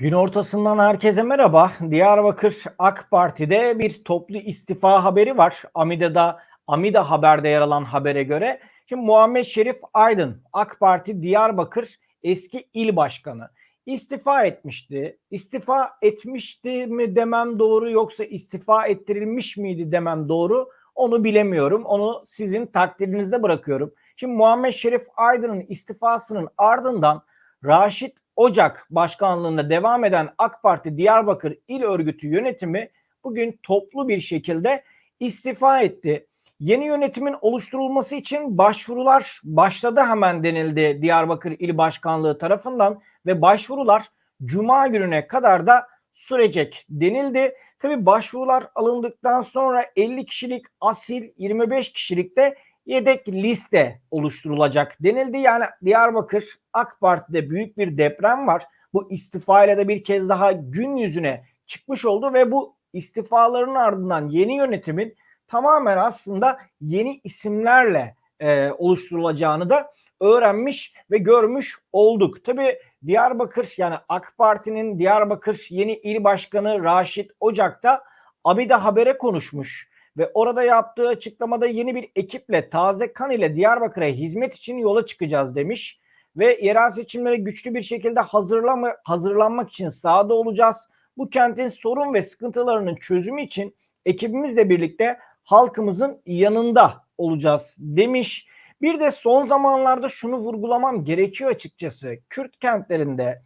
Gün ortasından herkese merhaba. Diyarbakır AK Parti'de bir toplu istifa haberi var. Amida'da Amida Haber'de yer alan habere göre. Şimdi Muhammed Şerif Aydın AK Parti Diyarbakır eski il başkanı istifa etmişti. İstifa etmişti mi demem doğru yoksa istifa ettirilmiş miydi demem doğru onu bilemiyorum. Onu sizin takdirinize bırakıyorum. Şimdi Muhammed Şerif Aydın'ın istifasının ardından Raşit Ocak başkanlığında devam eden AK Parti Diyarbakır İl Örgütü yönetimi bugün toplu bir şekilde istifa etti. Yeni yönetimin oluşturulması için başvurular başladı hemen denildi Diyarbakır İl Başkanlığı tarafından ve başvurular Cuma gününe kadar da sürecek denildi. Tabi başvurular alındıktan sonra 50 kişilik asil 25 kişilik de yedek liste oluşturulacak denildi. Yani Diyarbakır AK Parti'de büyük bir deprem var. Bu istifayla da bir kez daha gün yüzüne çıkmış oldu ve bu istifaların ardından yeni yönetimin tamamen aslında yeni isimlerle e, oluşturulacağını da öğrenmiş ve görmüş olduk. Tabi Diyarbakır yani AK Parti'nin Diyarbakır yeni il başkanı Raşit Ocak'ta Abida Haber'e konuşmuş ve orada yaptığı açıklamada yeni bir ekiple taze kan ile Diyarbakır'a hizmet için yola çıkacağız demiş ve yerel seçimlere güçlü bir şekilde hazırlama, hazırlanmak için sahada olacağız. Bu kentin sorun ve sıkıntılarının çözümü için ekibimizle birlikte halkımızın yanında olacağız demiş. Bir de son zamanlarda şunu vurgulamam gerekiyor açıkçası. Kürt kentlerinde,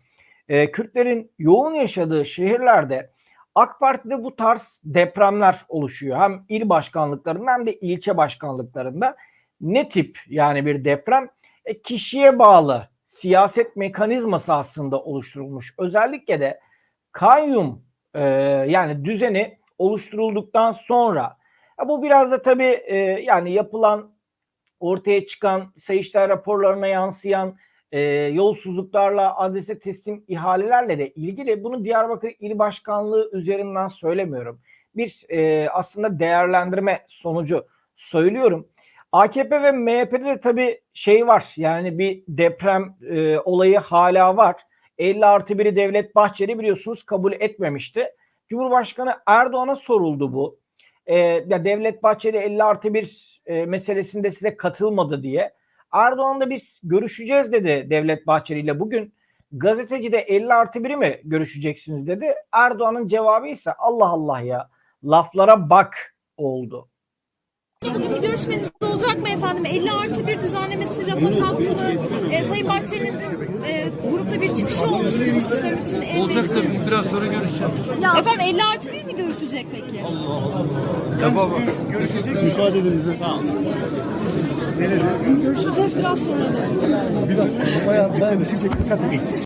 e, Kürtlerin yoğun yaşadığı şehirlerde AK Parti'de bu tarz depremler oluşuyor. Hem il başkanlıklarında hem de ilçe başkanlıklarında. Ne tip yani bir deprem? E, kişiye bağlı siyaset mekanizması aslında oluşturulmuş. Özellikle de kayyum e, yani düzeni oluşturulduktan sonra ya bu biraz da tabii e, yani yapılan ortaya çıkan sayıştay raporlarına yansıyan e, yolsuzluklarla adrese teslim ihalelerle de ilgili bunu Diyarbakır İl Başkanlığı üzerinden söylemiyorum. Bir e, aslında değerlendirme sonucu söylüyorum. AKP ve MHP'de de tabii şey var yani bir deprem e, olayı hala var. 50 artı 1'i Devlet Bahçeli biliyorsunuz kabul etmemişti. Cumhurbaşkanı Erdoğan'a soruldu bu. E, ya Devlet Bahçeli 50 artı 1 e, meselesinde size katılmadı diye. Erdoğan da biz görüşeceğiz dedi Devlet Bahçeli ile bugün. Gazeteci de 50 artı 1'i mi görüşeceksiniz dedi. Erdoğan'ın cevabı ise Allah Allah ya laflara bak oldu. Bugün bir görüşmeniz olacak mı efendim? 50 artı bir düzenlemesi rafa kalktı mı? E, Sayın Bahçeli'nin e, grupta bir çıkışı olmuştu sistem için. En Olacak büyük- tabii biraz sonra görüşeceğiz. Efendim 50 artı bir mi görüşecek peki? Defa bak. Müsaade edin bize. Görüşeceğiz biraz sonra. Biraz bayağı bayağı düşecek edin.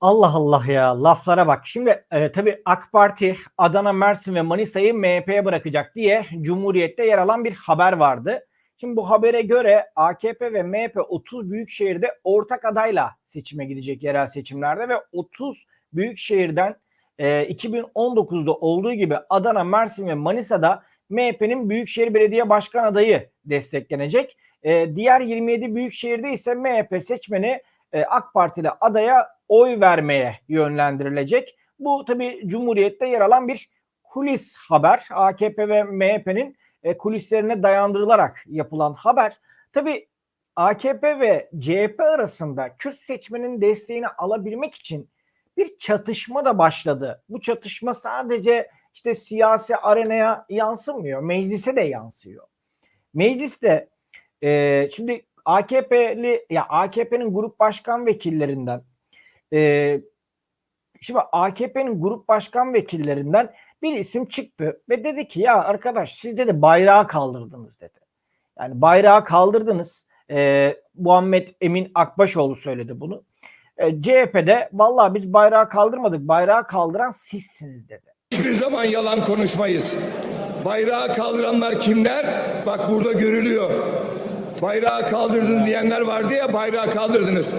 Allah Allah ya laflara bak. Şimdi e, tabii AK Parti Adana, Mersin ve Manisa'yı MHP'ye bırakacak diye Cumhuriyet'te yer alan bir haber vardı. Şimdi bu habere göre AKP ve MHP 30 büyük şehirde ortak adayla seçime gidecek yerel seçimlerde ve 30 büyük şehirden e, 2019'da olduğu gibi Adana, Mersin ve Manisa'da MHP'nin Büyükşehir Belediye Başkan adayı desteklenecek. E, diğer 27 büyük şehirde ise MHP seçmeni e, AK Partili adaya oy vermeye yönlendirilecek. Bu tabi Cumhuriyet'te yer alan bir kulis haber. AKP ve MHP'nin e, kulislerine dayandırılarak yapılan haber. Tabi AKP ve CHP arasında Kürt seçmenin desteğini alabilmek için bir çatışma da başladı. Bu çatışma sadece işte siyasi arenaya yansımıyor, meclise de yansıyor. Mecliste e, şimdi AKP'li ya AKP'nin grup başkan vekillerinden e, şimdi AKP'nin grup başkan vekillerinden bir isim çıktı ve dedi ki ya arkadaş siz dedi bayrağı kaldırdınız dedi. Yani bayrağı kaldırdınız. E, Muhammed Emin Akbaşoğlu söyledi bunu. E, CHP'de vallahi biz bayrağı kaldırmadık. Bayrağı kaldıran sizsiniz dedi. Hiçbir zaman yalan konuşmayız. Bayrağı kaldıranlar kimler? Bak burada görülüyor. Bayrağı kaldırdın diyenler vardı ya bayrağı kaldırdınız.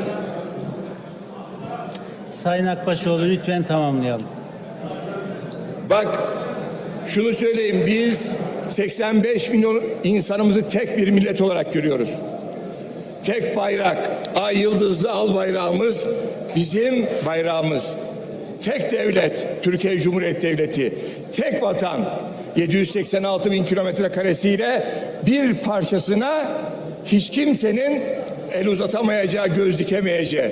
Sayın Akbaşoğlu lütfen tamamlayalım. Bak şunu söyleyeyim biz 85 milyon insanımızı tek bir millet olarak görüyoruz. Tek bayrak, ay yıldızlı al bayrağımız bizim bayrağımız. tek devlet, Türkiye Cumhuriyeti Devleti, tek vatan, 786 bin kilometre karesiyle bir parçasına hiç kimsenin el uzatamayacağı, göz dikemeyeceği.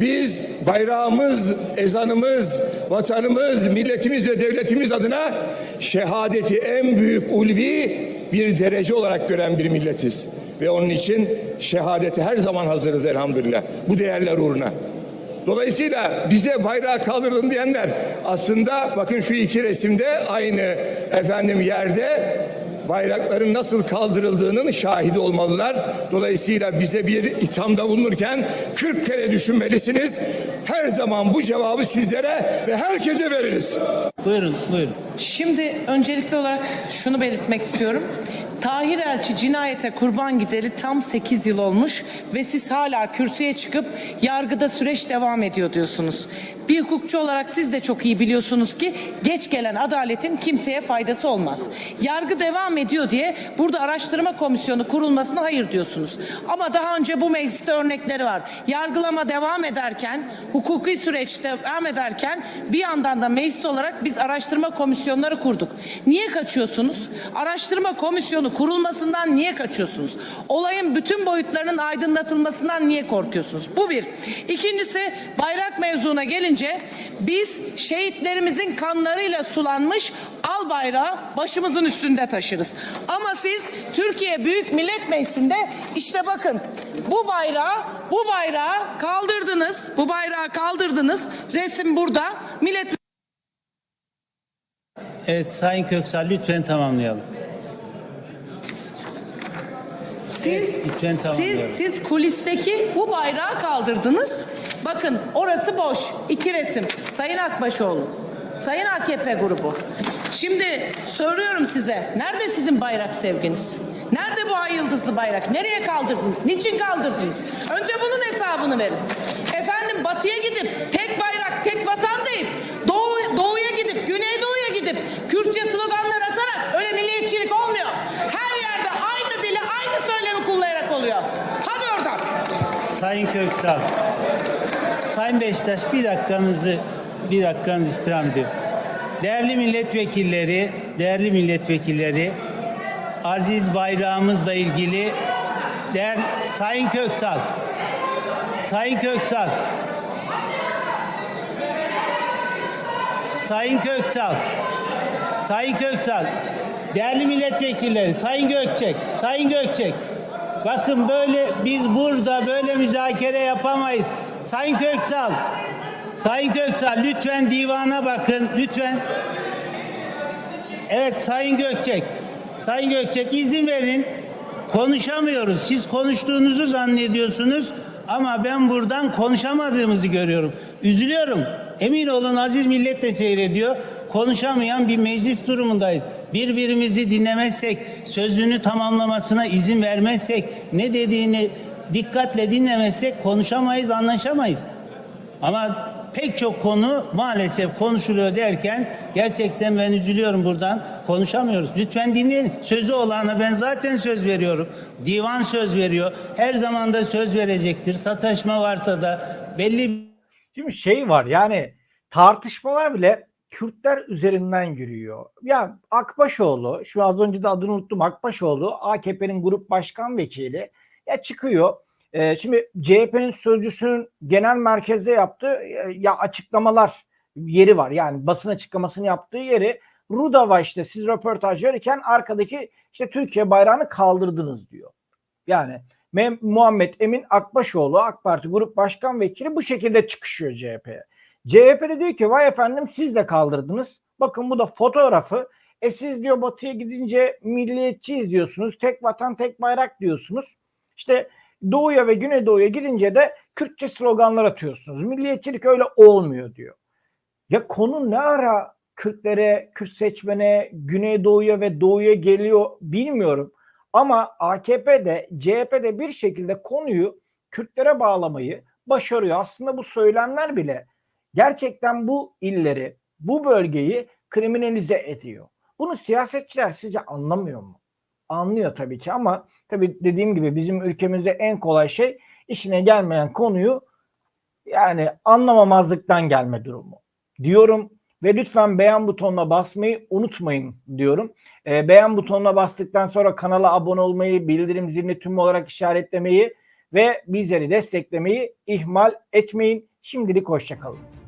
Biz bayrağımız, ezanımız, vatanımız, milletimiz ve devletimiz adına şehadeti en büyük ulvi bir derece olarak gören bir milletiz. Ve onun için şehadete her zaman hazırız elhamdülillah. Bu değerler uğruna. Dolayısıyla bize bayrağı kaldırın diyenler aslında bakın şu iki resimde aynı efendim yerde bayrakların nasıl kaldırıldığının şahidi olmalılar. Dolayısıyla bize bir ithamda bulunurken 40 kere düşünmelisiniz. Her zaman bu cevabı sizlere ve herkese veririz. Buyurun, buyurun. Şimdi öncelikli olarak şunu belirtmek istiyorum. Tahir Elçi cinayete kurban gideri tam 8 yıl olmuş ve siz hala kürsüye çıkıp yargıda süreç devam ediyor diyorsunuz. Bir hukukçu olarak siz de çok iyi biliyorsunuz ki geç gelen adaletin kimseye faydası olmaz. Yargı devam ediyor diye burada araştırma komisyonu kurulmasına hayır diyorsunuz. Ama daha önce bu mecliste örnekleri var. Yargılama devam ederken, hukuki süreç devam ederken bir yandan da meclis olarak biz araştırma komisyonları kurduk. Niye kaçıyorsunuz? Araştırma komisyonu kurulmasından niye kaçıyorsunuz? Olayın bütün boyutlarının aydınlatılmasından niye korkuyorsunuz? Bu bir. İkincisi bayrak mevzuna gelince biz şehitlerimizin kanlarıyla sulanmış al bayrağı başımızın üstünde taşırız. Ama siz Türkiye Büyük Millet Meclisi'nde işte bakın bu bayrağı bu bayrağı kaldırdınız. Bu bayrağı kaldırdınız. Resim burada. Millet Evet Sayın Köksal lütfen tamamlayalım. Siz, lütfen siz, siz kulisteki bu bayrağı kaldırdınız. Bakın orası boş. İki resim. Sayın Akbaşoğlu. Sayın AKP grubu. Şimdi soruyorum size. Nerede sizin bayrak sevginiz? Nerede bu ay yıldızlı bayrak? Nereye kaldırdınız? Niçin kaldırdınız? Önce bunun hesabını verin. Efendim batıya gidip tek bayrak, tek vatan deyip doğu, doğuya gidip, güneydoğuya gidip Kürtçe sloganlar atarak öyle milliyetçilik olmuyor. Her yerde aynı dili, aynı söylemi kullanarak oluyor. Hadi oradan. Köksal. Sayın Beşiktaş bir dakikanızı bir dakikanızı istirham ediyorum. Değerli milletvekilleri, değerli milletvekilleri aziz bayrağımızla ilgili değer Sayın Köksal. Sayın Köksal. Sayın Köksal. Sayın Köksal. Değerli milletvekilleri, Sayın Gökçek, Sayın Gökçek. Bakın böyle biz burada böyle müzakere yapamayız. Sayın Köksal. Sayın Köksal lütfen divana bakın lütfen. Evet Sayın Gökçek. Sayın Gökçek izin verin. Konuşamıyoruz. Siz konuştuğunuzu zannediyorsunuz ama ben buradan konuşamadığımızı görüyorum. Üzülüyorum. Emin olun aziz millet de seyrediyor. Konuşamayan bir meclis durumundayız. Birbirimizi dinlemezsek, sözünü tamamlamasına izin vermezsek, ne dediğini dikkatle dinlemezsek konuşamayız, anlaşamayız. Ama pek çok konu maalesef konuşuluyor derken gerçekten ben üzülüyorum buradan. Konuşamıyoruz. Lütfen dinleyin. Sözü olana ben zaten söz veriyorum. Divan söz veriyor. Her zaman da söz verecektir. Sataşma varsa da belli Şimdi şey var yani tartışmalar bile Kürtler üzerinden yürüyor. Ya Akbaşoğlu, şu az önce de adını unuttum Akbaşoğlu AKP'nin grup başkan vekili ya çıkıyor. Ee, şimdi CHP'nin sözcüsünün genel merkezde yaptığı e, ya açıklamalar yeri var. Yani basın açıklamasını yaptığı yeri Rudava işte siz röportaj verirken arkadaki işte Türkiye bayrağını kaldırdınız diyor. Yani Muhammed Emin Akbaşoğlu AK Parti Grup Başkan Vekili bu şekilde çıkışıyor CHP'ye. CHP de diyor ki vay efendim siz de kaldırdınız. Bakın bu da fotoğrafı. E siz diyor batıya gidince milliyetçiyiz diyorsunuz. Tek vatan tek bayrak diyorsunuz. İşte doğuya ve güneydoğuya gidince de Kürtçe sloganlar atıyorsunuz. Milliyetçilik öyle olmuyor diyor. Ya konu ne ara Kürtlere, Kürt seçmene, Güneydoğu'ya ve Doğu'ya geliyor bilmiyorum. Ama AKP'de, CHP'de bir şekilde konuyu Kürtlere bağlamayı başarıyor. Aslında bu söylemler bile gerçekten bu illeri, bu bölgeyi kriminalize ediyor. Bunu siyasetçiler sizce anlamıyor mu? Anlıyor tabii ki ama tabii dediğim gibi bizim ülkemizde en kolay şey işine gelmeyen konuyu yani anlamamazlıktan gelme durumu. diyorum ve lütfen beğen butonuna basmayı unutmayın diyorum. Ee, beğen butonuna bastıktan sonra kanala abone olmayı, bildirim zilini tüm olarak işaretlemeyi ve bizleri desteklemeyi ihmal etmeyin. Şimdilik hoşçakalın.